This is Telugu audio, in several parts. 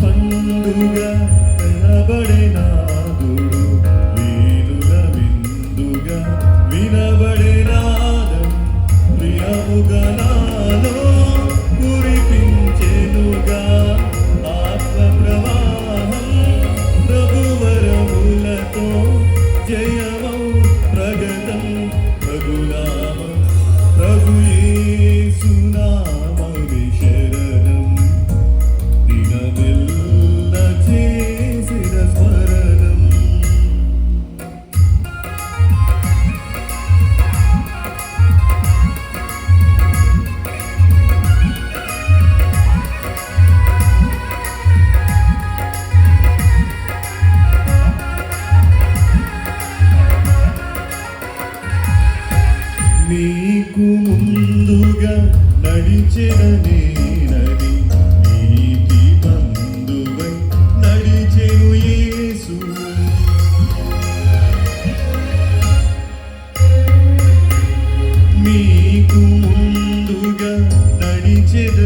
పండుగ వినబడినాదు వీరుల విందుగ వినబడినాదం ప్రియముగా నాలో కురిపించెనుగా. ఆత్మ ప్రవాహం ప్రభువరములతో జయమౌ ప్రగతం నీకు ముందుగా నడిచిన నేనని నీకి బంధువై నడిచెను యేసు. నీకు ముందుగా నడిచిన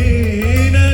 Medina